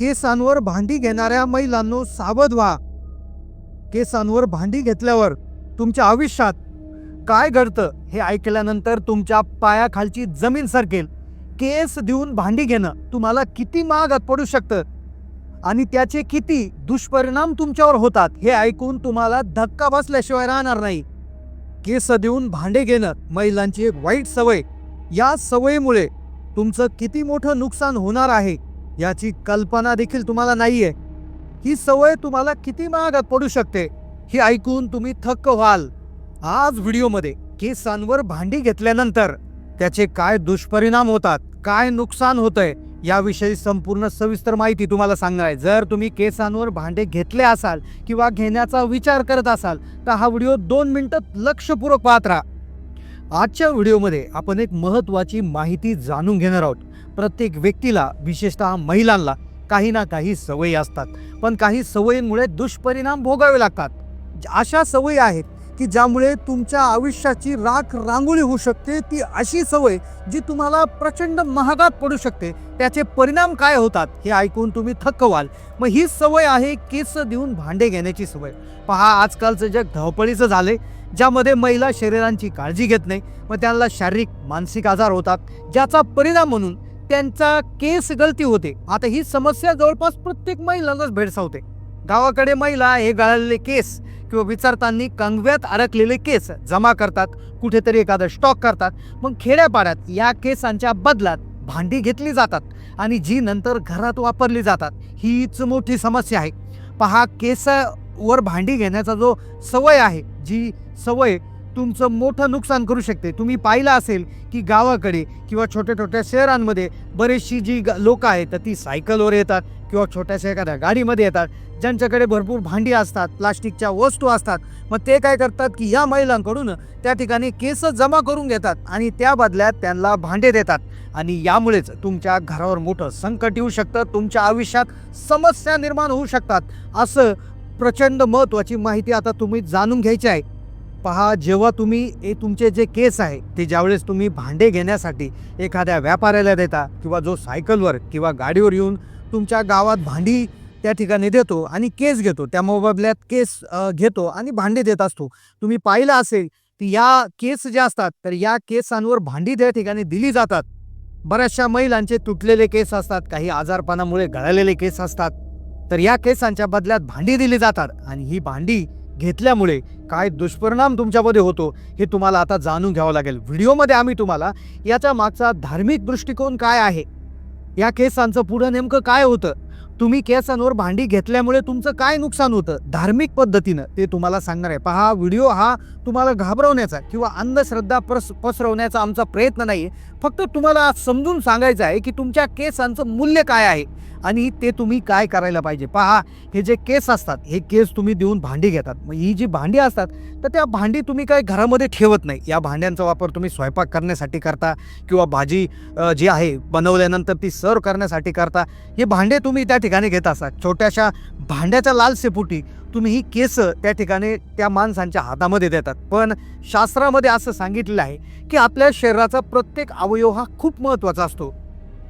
केसांवर भांडी घेणाऱ्या महिलांनो सावध व्हा. केसांवर भांडी घेतल्यावर तुमच्या आयुष्यात काय घडतं हे ऐकल्यानंतर तुमच्या पायाखालची जमीन सरकेल. केस देऊन भांडी घेणं तुम्हाला किती महागात पडू शकतं आणि त्याचे किती दुष्परिणाम तुमच्यावर होतात हे ऐकून तुम्हाला धक्का बसल्याशिवाय राहणार नाही. केस देऊन भांडे घेणं महिलांची एक वाईट सवय. या सवयीमुळे तुमचं किती मोठं नुकसान होणार आहे याची कल्पना देखील तुम्हाला नाहीये. ही सवय तुम्हाला किती महागात पडू शकते हे ऐकून तुम्ही थक्क व्हाल. आज व्हिडिओमध्ये केसांवर भांडी घेतल्यानंतर त्याचे काय दुष्परिणाम होतात काय नुकसान होतंय याविषयी संपूर्ण सविस्तर माहिती तुम्हाला सांगणार आहे. जर तुम्ही केसांवर भांडे घेतले असाल किंवा घेण्याचा विचार करत असाल तर हा व्हिडिओ दोन मिनिटं लक्षपूर्वक पाहत राहा. आजच्या व्हिडिओमध्ये आपण एक महत्त्वाची माहिती जाणून घेणार आहोत. प्रत्येक व्यक्तीला विशेषतः महिलांना काही ना काही सवयी असतात. पण काही सवयींमुळे दुष्परिणाम भोगावे लागतात. अशा सवयी आहेत की ज्यामुळे तुमच्या आयुष्याची राख रांगोळी होऊ शकते. ती अशी सवय जी तुम्हाला प्रचंड महागात पडू शकते. त्याचे परिणाम काय होतात हे ऐकून तुम्ही थक्क व्हाल मग ही सवय आहे केस देऊन भांडे घेण्याची सवय. पहा आजकालचं जग धावपळीचं झाले ज्यामध्ये महिला शरीरांची काळजी घेत नाही मग त्यांना शारीरिक मानसिक आजार होतात. ज्याचा परिणाम म्हणून त्यांचा केस गळती होते. आता ही समस्या जवळपास प्रत्येक महिलांनाच भेडसावते. गावाकडे महिला हे गळालेले केस किंवा विचारताना कंगव्यात अडकलेले केस जमा करतात कुठेतरी एखादं स्टॉक करतात मग खेड्यापाड्यात या केसांच्या बदलात भांडी घेतली जातात आणि जी नंतर घरात वापरली जातात हीच मोठी समस्या आहे. पहा केसावर भांडी घेण्याचा जो सवय आहे जी सवय तुमचं मोठं नुकसान करू शकते. तुम्ही पाहिलं असेल की गावाकडे किंवा छोट्या छोट्या शहरांमध्ये बरेचशी जी लोक आहेत तर ती सायकलवर येतात किंवा छोट्याशा एखाद्या गाडीमध्ये येतात ज्यांच्याकडे भरपूर भांडी असतात प्लास्टिकच्या वस्तू असतात. मग ते काय करतात की या महिलांकडून त्या ठिकाणी केस जमा करून घेतात आणि त्या बदल्यात त्यांना भांडे देतात. आणि यामुळेच तुमच्या घरावर मोठं संकट येऊ शकतं तुमच्या आयुष्यात समस्या निर्माण होऊ शकतात. असं प्रचंड महत्त्वाची माहिती आता तुम्ही जाणून घ्यायची आहे. पहा जेव्हा तुम्ही हे तुमचे जे केस आहे ते ज्यावेळेस तुम्ही भांडे घेण्यासाठी एखाद्या व्यापाऱ्याला देता किंवा जो सायकलवर किंवा गाडीवर येऊन तुमच्या गावात भांडी त्या ठिकाणी देतो आणि केस घेतो त्या मोबदल्यात केस घेतो आणि भांडे देत असतो. तुम्ही पाहिलं असेल की या केस जे असतात तर या केसांवर भांडी त्या ठिकाणी दिली जातात. बऱ्याचशा महिलांचे तुटलेले केस असतात काही आजारपणामुळे गळालेले केस असतात. तर या केसांच्या बदल्यात भांडी दिली जातात आणि ही भांडी घेतल्यामुळे काय दुष्परिणाम तुमच्यामध्ये होतो हे तुम्हाला आता जाणून घ्यावं लागेल. व्हिडिओमध्ये आम्ही तुम्हाला याच्या मागचा धार्मिक दृष्टिकोन काय आहे? या केसांचं पुढं नेमकं काय होतं? तुम्ही केसांवर भांडी घेतल्यामुळे तुमचं काय नुकसान होतं? धार्मिक पद्धतीनं ते तुम्हाला सांगणार आहे. पहा व्हिडिओ हा तुम्हाला घाबरवण्याचा किंवा अंधश्रद्धा प्रस पसरवण्याचा आमचा प्रयत्न नाही आहे फक्त तुम्हाला समजून सांगायचं आहे की तुमच्या केसांचं मूल्य काय आहे? आणि ते तुम्ही काय करायला पाहिजे? पहा हे जे केस असतात हे केस तुम्ही देऊन भांडी घेतात. मग ही जी भांडी असतात तर त्या भांडी तुम्ही काय घरामध्ये ठेवत नाही. या भांड्यांचा वापर तुम्ही स्वयंपाक करण्यासाठी करता किंवा भाजी जी आहे बनवल्यानंतर ती सर्व करण्यासाठी करता. हे भांडे तुम्ही त्या ठिकाणी घेत असतात छोट्याशा भांड्याच्या लालसेपुटी तुम्ही ही केस त्या ठिकाणी त्या माणसांच्या हातामध्ये देतात. पण शास्त्रामध्ये असं सांगितलेलं आहे की आपल्या शरीराचा प्रत्येक अवयव हा खूप महत्त्वाचा असतो.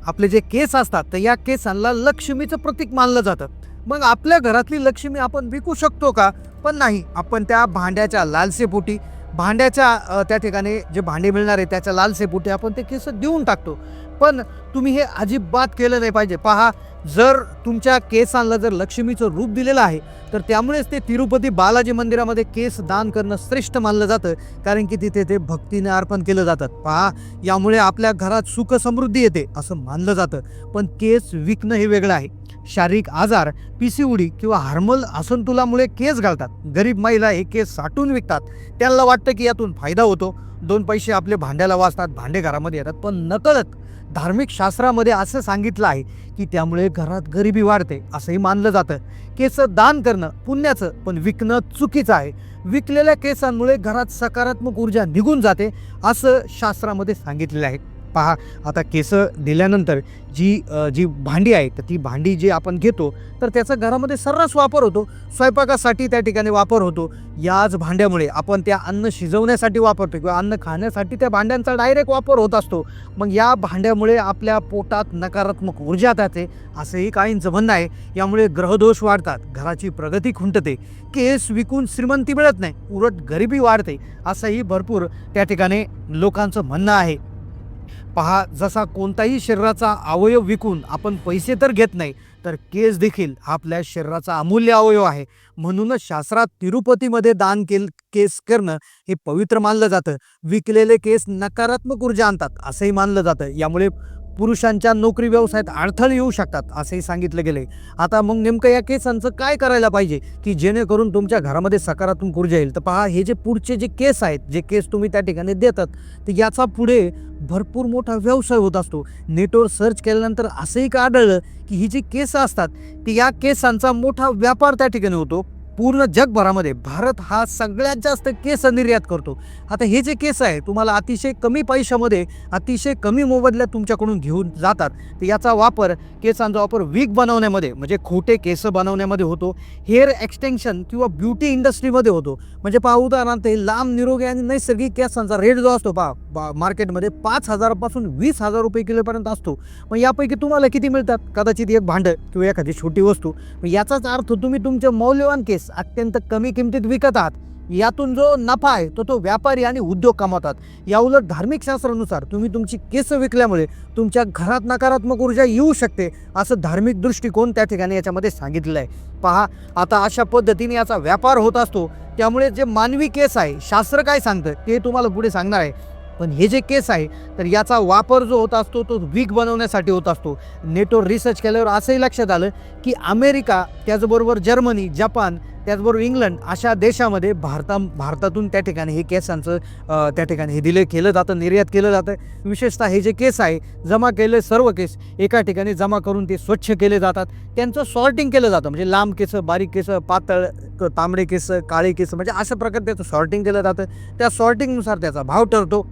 आपले जे केस असतात तर या केसांना लक्ष्मीचं प्रतीक मानलं जातं. मग आपल्या घरातली लक्ष्मी आपण विकू शकतो का? पण नाही. आपण त्या भांड्याच्या लालसेपोटी भांड्याच्या त्या ठिकाणी जे भांडे मिळणार आहे त्याच्या लालसेपोटी आपण ते केस देऊन टाकतो. पण तुम्ही हे अजिबात केलं नाही पाहिजे. पहा जर तुमच्या केसांना जर लक्ष्मीचं रूप दिलेलं आहे तर त्यामुळेच ते तिरुपती बालाजी मंदिरामध्ये केस दान करणं श्रेष्ठ मानलं जातं कारण की तिथे ते भक्तीने अर्पण केलं जातात. पहा यामुळे आपल्या घरात सुख समृद्धी येते असं मानलं जातं. पण केस विकणं हे वेगळं आहे. शारीरिक आजार पिसिउडी किंवा हार्मल असंतुलामुळे केस घालतात. गरीब महिला हे केस साठून विकतात. त्यांना वाटतं की यातून फायदा होतो. दोन पैसे आपले भांड्याला वाचतात भांडे घरामध्ये येतात पण नकळत धार्मिक शास्त्रामध्ये असं सांगितलं आहे की त्यामुळे घरात गरिबी वाढते असंही मानलं जातं. केस दान करणं पुण्याचं पण विकणं चुकीचं आहे. विकलेल्या केसांमुळे घरात सकारात्मक ऊर्जा निघून जाते असं शास्त्रामध्ये सांगितलेलं आहे. पहा आता केस दिल्यानंतर जी जी भांडी आहे तर ती भांडी जी आपण घेतो तर त्याचा घरामध्ये सर्रास वापर होतो. स्वयंपाकासाठी त्या ठिकाणी वापर होतो. याच भांड्यामुळे आपण त्या अन्न शिजवण्यासाठी वापरतो किंवा अन्न खाण्यासाठी त्या भांड्यांचा डायरेक्ट वापर होत असतो. मग या भांड्यामुळे आपल्या पोटात नकारात्मक ऊर्जा जाते असंही काहींचं म्हणणं आहे. यामुळे ग्रहदोष वाढतात घराची प्रगती खुंटते केस विकून श्रीमंती मिळत नाही उलट गरिबी वाढते असंही भरपूर त्या ठिकाणी लोकांचं म्हणणं आहे. पहा जसा कोणताही शरीराचा अवयव विकून आपण पैसे तर घेत नाही तर केस देखील हा आपल्या शरीराचा अमूल्य अवयव आहे. म्हणूनच शास्त्रात तिरुपतीमध्ये दान केल केस करणं हे पवित्र मानलं जातं. विकलेले केस नकारात्मक ऊर्जा आणतात असंही मानलं जातं. यामुळे पुरुषांच्या नोकरी व्यवसायात अडथळे येऊ शकतात असंही सांगितलं गेले. आता मग नेमकं या केसांचं काय करायला पाहिजे? की जेणेकरून तुमच्या घरामध्ये सकारात्मक ऊर्जा येईल. तर पहा हे जे पुढचे जे केस आहेत जे केस तुम्ही त्या ठिकाणी देतात तर याचा पुढे भरपूर मोठा व्यवसाय होत असतो. नेटवर सर्च केल्यानंतर असंही का आढळलं की ही जी केस असतात ती या केसांचा मोठा व्यापार त्या ठिकाणी होतो. पूर्ण जगभरामध्ये भारत हा सगळ्यात जास्त केस निर्यात करतो. आता हे जे केस आहे तुम्हाला अतिशय कमी पैशामध्ये अतिशय कमी मोबदल्यात तुमच्याकडून घेऊन जातात. तर याचा वापर केसांचा वापर वीक बनवण्यामध्ये म्हणजे खोटे केस बनवण्यामध्ये होतो. हेअर एक्सटेन्शन किंवा ब्युटी इंडस्ट्रीमध्ये होतो. म्हणजे पहा उदाहरणार्थ हे लांब निरोगी आणि नैसर्गिक केसांचा रेट जो असतो पहा. बा मार्केटमध्ये पाच हजारापासून वीस हजार रुपये किलोपर्यंत असतो. मग यापैकी तुम्हाला किती मिळतात? कदाचित एक भांडं किंवा एखादी छोटी वस्तू. मग याचाच अर्थ तुम्ही तुमचे मौल्यवान केस अत्यंत कमी किमतीत विकत आहात. यातून जो नफा आहे तो तो व्यापारी आणि उद्योग कमावतात. याउलट धार्मिक शास्त्रानुसार तुम्ही तुमची केस विकल्यामुळे तुमच्या घरात नकारात्मक ऊर्जा येऊ शकते असं धार्मिक दृष्टिकोन त्या ठिकाणी याच्यामध्ये सांगितलेलं आहे. पहा आता अशा पद्धतीने याचा व्यापार होत असतो. त्यामुळे जे मानवी केस आहे शास्त्र काय सांगतं ते तुम्हाला पुढे सांगणार आहे. पण हे जे केस आहे तर याचा वापर जो होत असतो तो वीक बनवण्यासाठी होत असतो. नेटवर रिसर्च केल्यावर असंही लक्षात आलं की अमेरिका त्याचबरोबर जर्मनी जपान त्याचबरोबर इंग्लंड अशा देशामध्ये भारता भारतातून त्या ठिकाणी हे केसांचं त्या ठिकाणी हे दिले केलं जातं निर्यात केलं जातं. विशेषतः हे जे केस आहे जमा केले सर्व केस एका ठिकाणी जमा करून ते स्वच्छ केले जातात. त्यांचं सॉर्टिंग केलं जातं. म्हणजे लांब केस बारीक केस पातळ तांबडे केस काळे केस म्हणजे अशा प्रकारे त्याचं सॉर्टिंग केलं जातं. त्या सॉर्टिंगनुसार त्याचा भाव ठरतो.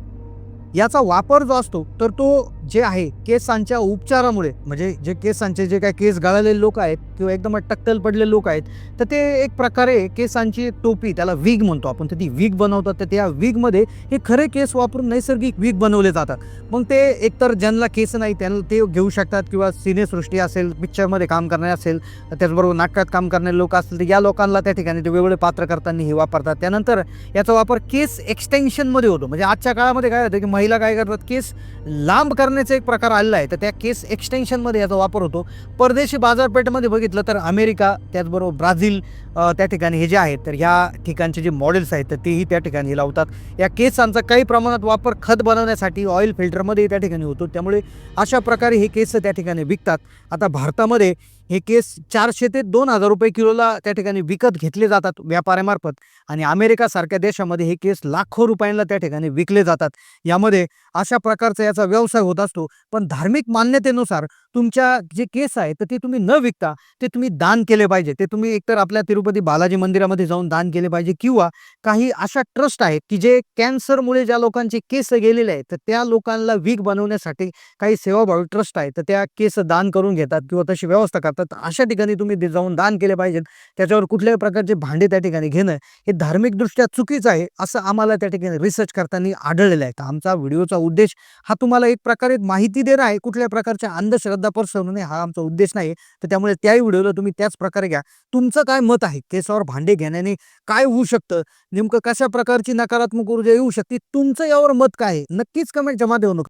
याचा वापर जो असतो तर तो जे आहे केसांच्या उपचारामुळे म्हणजे जे केसांचे जे काय केस गाळलेले लोक आहेत किंवा एकदम टक्कल पडलेले लोक आहेत तर ते एक प्रकारे केसांची टोपी त्याला वीग म्हणतो आपण तर ती वीग बनवतात तर त्या वीगमध्ये हे खरे केस वापरून नैसर्गिक वीग बनवले जातात. मग ते एकतर ज्यांना केस नाही त्यांना ते घेऊ शकतात किंवा सिनेसृष्टी असेल पिक्चरमध्ये काम करणारे असेल त्याचबरोबर नाटकात काम करणारे लोक असतील तर या लोकांना त्या ठिकाणी ते वेगवेगळे पात्र करताना हे वापरतात. त्यानंतर याचा वापर केस एक्सटेन्शनमध्ये होतो. म्हणजे आजच्या काळामध्ये काय होतं की महिला काय करतात केस लांब करण्याचा एक प्रकार आलेला आहे. तर त्या केस एक्सटेन्शनमध्ये याचा वापर होतो. परदेशी बाजारपेठमध्ये बघितलं तर अमेरिका त्याचबरोबर ब्राझील त्या ठिकाणी हे जे आहेत तर ह्या ठिकाणचे जे मॉडेल्स आहेत तर तेही त्या ठिकाणी लावतात. या केसांचा काही प्रमाणात वापर खत बनवण्यासाठी ऑइल फिल्टरमध्ये त्या ठिकाणी होतो. त्यामुळे अशा प्रकारे हे केस त्या ठिकाणी विकतात. आता भारतामध्ये हे केस चारशे ते दोन हजार रुपये किलोला त्या ठिकाणी विकत घेतले जातात व्यापाऱ्यामार्फत. आणि अमेरिकासारख्या देशामध्ये हे केस लाखो रुपयांना त्या ठिकाणी विकले जातात. यामध्ये अशा प्रकारचा याचा व्यवसाय होत असतो. पण धार्मिक मान्यतेनुसार तुमच्या जे केस आहे तर ते तुम्ही न विकता ते तुम्ही दान केले पाहिजे. ते तुम्ही एकतर आपल्या तिरुपती बालाजी मंदिरामध्ये जाऊन दान केले पाहिजे किंवा काही अशा ट्रस्ट आहेत की जे कॅन्सरमुळे ज्या लोकांचे केस गेलेले आहेत तर त्या लोकांना वीक बनवण्यासाठी काही सेवाभावी ट्रस्ट आहे तर त्या केस दान करून घेतात किंवा तशी व्यवस्था करतात. तर अशा ठिकाणी तुम्ही ते जाऊन दान केले पाहिजेत. त्याच्यावर कुठल्याही प्रकारचे भांडे त्या ठिकाणी घेणं हे धार्मिकदृष्ट्या चुकीचं आहे असं आम्हाला त्या ठिकाणी रिसर्च करताना आढळलेलं आहे. तर आमचा व्हिडिओचा उद्देश हा तुम्हाला एक प्रकारे माहिती देणं आहे कुठल्या प्रकारच्या अंधश्रद्धा पसरवणे हा आमचा उद्देश नाही तर त्यामुळे त्याही व्हिडिओला तुम्ही त्याच प्रकारे घ्या. तुमचं काय मत आहे? केसावर भांडे घेण्याने काय होऊ शकतं? नेमकं कशा प्रकारची नकारात्मक ऊर्जा येऊ शकते? तुमचं यावर मत काय आहे? नक्कीच कमेंटच्या माध्यमातून.